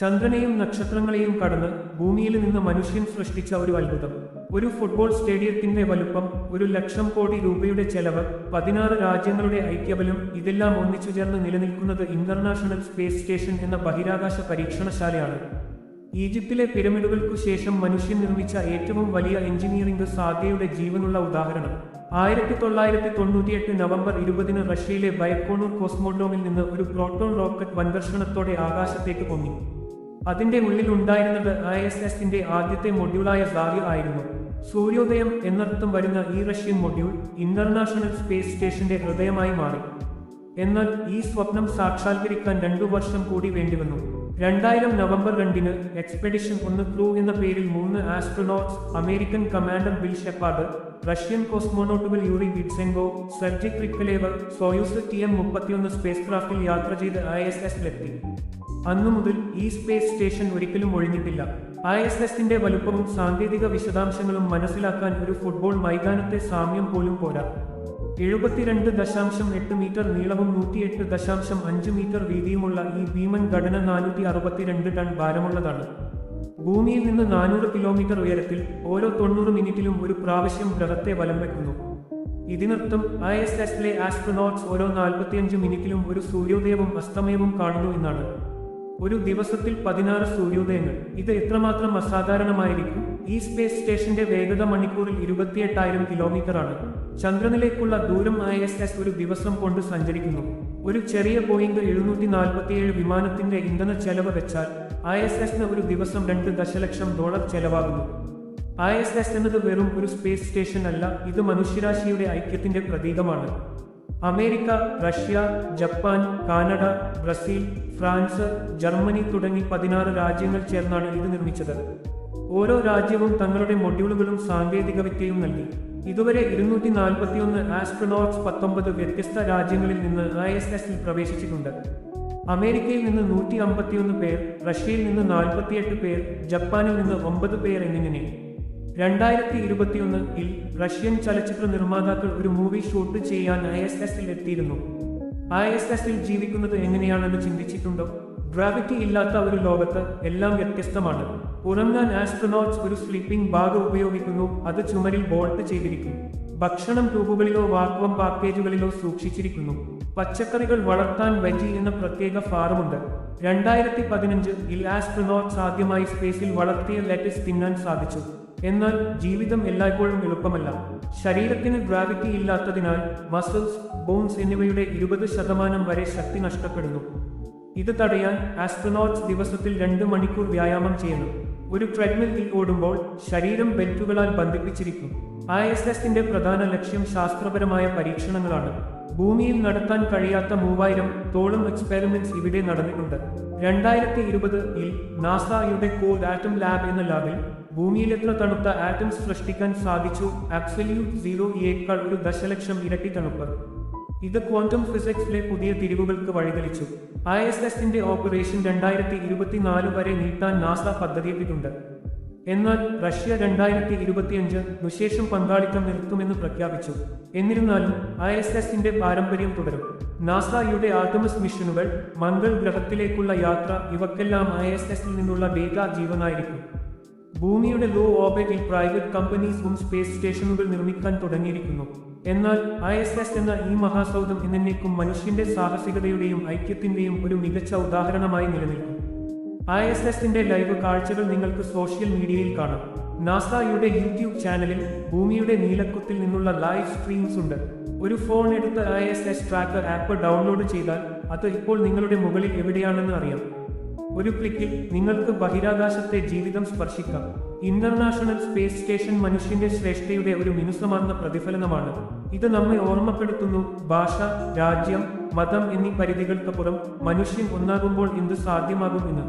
ചന്ദ്രനെയും നക്ഷത്രങ്ങളെയും കടന്ന് ഭൂമിയിൽ നിന്ന് മനുഷ്യൻ സൃഷ്ടിച്ച ഒരു അത്ഭുതം. ഒരു ഫുട്ബോൾ സ്റ്റേഡിയത്തിന്റെ വലുപ്പം ഒരു ലക്ഷം കോടി രൂപയുടെ ചെലവ് പതിനാറ് രാജ്യങ്ങളുടെ ഐക്യബലം ഇതെല്ലാം ഒന്നിച്ചു ചേർന്ന് നിലനിൽക്കുന്നത് ഇന്റർനാഷണൽ സ്പേസ് സ്റ്റേഷൻ എന്ന ബഹിരാകാശ പരീക്ഷണശാലയാണ്. ഈജിപ്തിലെ പിരമിഡുകൾക്കു ശേഷം മനുഷ്യൻ നിർമ്മിച്ച ഏറ്റവും വലിയ എഞ്ചിനീയറിംഗ് സാധ്യയുടെ ജീവനുള്ള ഉദാഹരണം. ആയിരത്തി തൊള്ളായിരത്തി തൊണ്ണൂറ്റിയെട്ട് നവംബർ ഇരുപതിന് റഷ്യയിലെ ബയക്കോണൂർ കോസ്മോഡോമിൽ നിന്ന് ഒരു പ്രോട്ടോൺ റോക്കറ്റ് വൻകർഷണത്തോടെ ആകാശത്തേക്ക് പൊങ്ങി. അതിന്റെ ഉള്ളിലുണ്ടായിരുന്നത് ഐ എസ് എസിന്റെ ആദ്യത്തെ മൊഡ്യൂളായ ഭാവി ആയിരുന്നു. സൂര്യോദയം എന്നർത്ഥം വരുന്ന ഈ റഷ്യൻ മൊഡ്യൂൾ ഇന്റർനാഷണൽ സ്പേസ് സ്റ്റേഷന്റെ ഹൃദയമായി മാറി. എന്നാൽ ഈ സ്വപ്നം സാക്ഷാത്കരിക്കാൻ രണ്ടു വർഷം കൂടി വേണ്ടിവന്നു രണ്ടായിരം നവംബർ രണ്ടിന് എക്സ്പെഡിഷൻ ഒന്ന് ക്രൂ എന്ന പേരിൽ മൂന്ന് astronauts American commander Bill Shepherd Russian കോസ്മോനോട്ടുകൾ Yuri Gidzenko Sergei Krikalev Soyuz T M മുപ്പത്തിയൊന്ന് സ്പേസ് ക്രാഫ്റ്റിൽ യാത്ര ചെയ്ത് ഐ എസ് എസിലെത്തി അന്നു മുതൽ ഈ സ്പേസ് സ്റ്റേഷൻ ഒരിക്കലും ഒഴിഞ്ഞിട്ടില്ല. ഐ എസ് എസിന്റെ വലുപ്പവും സാങ്കേതിക വിശദാംശങ്ങളും മനസ്സിലാക്കാൻ ഒരു ഫുട്ബോൾ മൈതാനത്തെ സാമ്യം പോലും പോരാ. എഴുപത്തിരണ്ട് ദശാംശം എട്ട് മീറ്റർ നീളവും നൂറ്റിയെട്ട് ദശാംശം അഞ്ച് മീറ്റർ വീതിയുമുള്ള ഈ ഭീമൻ ഘടന നാനൂറ്റി അറുപത്തിരണ്ട് ടൺ ഭാരമുള്ളതാണ്. ഭൂമിയിൽ നിന്ന് നാനൂറ് കിലോമീറ്റർ ഉയരത്തിൽ ഓരോ തൊണ്ണൂറ് മിനിറ്റിലും ഒരു പ്രാവശ്യം ഗ്രഹത്തെ വലം വെക്കുന്നു. ഇതിനർത്ഥം ഐ എസ് എസിലെ ആസ്ട്രോനോട്ട്സ് ഓരോ നാൽപ്പത്തിയഞ്ച് മിനിറ്റിലും ഒരു സൂര്യോദയവും അസ്തമയവും കാണുന്നു എന്നാണ്. ഒരു ദിവസത്തിൽ പതിനാറ് സൂര്യോദയങ്ങൾ. ഇത് എത്രമാത്രം അസാധാരണമായിരിക്കും? ഈ സ്പേസ് സ്റ്റേഷന്റെ വേഗത മണിക്കൂറിൽ ഇരുപത്തിയെട്ടായിരം കിലോമീറ്റർ ആണ് ചന്ദ്രനിലേക്കുള്ള ദൂരം ഐ എസ് എസ് ഒരു ദിവസം കൊണ്ട് സഞ്ചരിക്കുന്നു. ഒരു ചെറിയ ബോയിംഗ് എഴുന്നൂറ്റി നാൽപ്പത്തിയേഴ് വിമാനത്തിന്റെ ഇന്ധന ചെലവ് വെച്ചാൽ ഐ എസ് എസിന് ഒരു ദിവസം രണ്ട് ദശലക്ഷം ഡോളർ ചെലവാകുന്നു. ഐ എസ് എസ് എന്നത് വെറും ഒരു സ്പേസ് സ്റ്റേഷൻ അല്ല ഇത് മനുഷ്യരാശിയുടെ ഐക്യത്തിന്റെ പ്രതീകമാണ്. America Russia Japan Canada Brazil France Germany തുടങ്ങി പതിനാറ് രാജ്യങ്ങൾ ചേർന്നാണ് ഇത് നിർമ്മിച്ചത്. ഓരോ രാജ്യവും തങ്ങളുടെ മൊഡ്യൂളുകളും സാങ്കേതികവിദ്യയും നൽകി. ഇതുവരെ ഇരുന്നൂറ്റി നാൽപ്പത്തിയൊന്ന് ആസ്ട്രോനോട്ട്സ് പത്തൊമ്പത് വ്യത്യസ്ത രാജ്യങ്ങളിൽ നിന്ന് ഐ എസ് എസിൽ പ്രവേശിച്ചിട്ടുണ്ട്. അമേരിക്കയിൽ നിന്ന് നൂറ്റി അമ്പത്തിയൊന്ന് പേർ റഷ്യയിൽ നിന്ന് നാൽപ്പത്തിയെട്ട് പേർ ജപ്പാനിൽ നിന്ന് ഒമ്പത് പേർ എന്നിങ്ങനെ. രണ്ടായിരത്തി ഇരുപത്തിയൊന്ന് ഇൽ റഷ്യൻ ചലച്ചിത്ര നിർമ്മാതാക്കൾ ഒരു മൂവി ഷൂട്ട് ചെയ്യാൻ ഐ എസ് എസിൽ എത്തിയിരുന്നു. ഐ എസ് എസിൽ ജീവിക്കുന്നത് എങ്ങനെയാണെന്ന് ചിന്തിച്ചിട്ടുണ്ടോ? ഗ്രാവിറ്റി ഇല്ലാത്ത ഒരു ലോകത്ത് എല്ലാം വ്യത്യസ്തമാണ്. ഉറങ്ങാൻ ആസ്ട്രോനോട്ട്സ് ഒരു സ്ലീപ്പിംഗ് ബാഗ് ഉപയോഗിക്കുന്നു അത് ചുമരിൽ ബോൾട്ട് ചെയ്തിരിക്കും. ഭക്ഷണം ട്യൂബുകളിലോ വാക്വം പാക്കേജുകളിലോ സൂക്ഷിച്ചിരിക്കുന്നു. പച്ചക്കറികൾ വളർത്താൻ വെജി എന്ന പ്രത്യേക ഫാർമുണ്ട് രണ്ടായിരത്തി പതിനഞ്ച് ഇൽ ആസ്ട്രോനോട്ട്സ് ആദ്യമായി സ്പേസിൽ വളർത്തിയ ലെറ്റസ് തിന്നാൻ സാധിച്ചു. എന്നാൽ ജീവിതം എല്ലായ്പ്പോഴും എളുപ്പമല്ല. ശരീരത്തിന് ഗ്രാവിറ്റി ഇല്ലാത്തതിനാൽ മസിൽസ് ബോൺസ് എന്നിവയുടെ ഇരുപത് ശതമാനം വരെ ശക്തി നഷ്ടപ്പെടുന്നു. ഇത് തടയാൻ ആസ്ട്രോനോട്ട്സ് ദിവസത്തിൽ രണ്ട് മണിക്കൂർ വ്യായാമം ചെയ്യുന്നു. ഒരു ട്രെഡ്മിൽ ഓടുമ്പോൾ ശരീരം ബെൽറ്റുകളാൽ ബന്ധിപ്പിച്ചിരിക്കും. ഐ എസ് എസിന്റെ പ്രധാന ലക്ഷ്യം ശാസ്ത്രപരമായ പരീക്ഷണങ്ങളാണ്. ഭൂമിയിൽ നടത്താൻ കഴിയാത്ത മൂവായിരം തോളം എക്സ്പെരിമെന്റ്സ് ഇവിടെ നടന്നിട്ടുണ്ട്. രണ്ടായിരത്തി ഇരുപതിൽ നാസായുടെ കോഡ് ആറ്റം ലാബ് എന്ന ലാബിൽ ഭൂമിയിൽ എത്ര തണുത്ത ആറ്റംസ് സൃഷ്ടിക്കാൻ സാധിച്ചു? ആബ്സല്യൂട്ട് സീറോ ഇയേക്കാൾ ഒരു ദശലക്ഷം ഇരട്ടി തണുപ്പ്. ഇത് ക്വാണ്ടം ഫിസിക്സിലെ പുതിയ തിരിവുകൾക്ക് വഴിതെളിച്ചു. ഐ എസ് എസിന്റെ ഓപ്പറേഷൻ രണ്ടായിരത്തി ഇരുപത്തിനാല് വരെ നീട്ടാൻ നാസ പദ്ധതിയിട്ടിട്ടുണ്ട്. എന്നാൽ റഷ്യ രണ്ടായിരത്തി ഇരുപത്തിയഞ്ച് നുശേഷം പങ്കാളിത്തം നിർത്തുമെന്ന് പ്രഖ്യാപിച്ചു. എന്നിരുന്നാലും ഐ എസ് എസിന്റെ പാരമ്പര്യം തുടരും. നാസയുടെ ആർട്ടമസ് മിഷനുകൾ മംഗൾ ഗ്രഹത്തിലേക്കുള്ള യാത്ര ഇവക്കെല്ലാം ഐ എസ് എസിൽ നിന്നുള്ള ഡേറ്റ ജീവനായിരിക്കും. ഭൂമിയുടെ ലോ ഓർബിറ്റിൽ പ്രൈവറ്റ് കമ്പനീസും സ്പേസ് സ്റ്റേഷനുകൾ നിർമ്മിക്കാൻ തുടങ്ങിയിരിക്കുന്നു. എന്നാൽ ഐ എസ് എസ് എന്ന ഈ മഹാസൗധം എന്നേക്കും മനുഷ്യന്റെ സാഹസികതയുടെയും ഐക്യത്തിന്റെയും ഒരു മികച്ച ഉദാഹരണമായി നിലനിൽക്കും. ഐ എസ് എസിന്റെ ലൈവ് കാഴ്ചകൾ നിങ്ങൾക്ക് സോഷ്യൽ മീഡിയയിൽ കാണാം. നാസയുടെ യൂട്യൂബ് ചാനലിൽ ഭൂമിയുടെ നീലക്കുത്തിൽ നിന്നുള്ള ലൈവ് സ്ട്രീംസ് ഉണ്ട്. ഒരു ഫോൺ എടുത്ത് I S S tracker app download ചെയ്താൽ അത് ഇപ്പോൾ നിങ്ങളുടെ മുകളിൽ എവിടെയാണെന്ന് അറിയാം. ഒരു ക്ലിക്കിൽ നിങ്ങൾക്ക് ബഹിരാകാശത്തെ ജീവിതം സ്പർശിക്കാം. ഇന്റർനാഷണൽ സ്പേസ് സ്റ്റേഷൻ മനുഷ്യന്റെ ശ്രേഷ്ഠയുടെ ഒരു മിനുസമാർന്ന പ്രതിഫലനമാണ്. ഇത് നമ്മെ ഓർമ്മപ്പെടുത്തുന്നു. ഭാഷ രാജ്യം മതം എന്നീ പരിധികൾക്കപ്പുറം മനുഷ്യൻ ഒന്നാകുമ്പോൾ എന്ത് സാധ്യമാകും എന്ന്.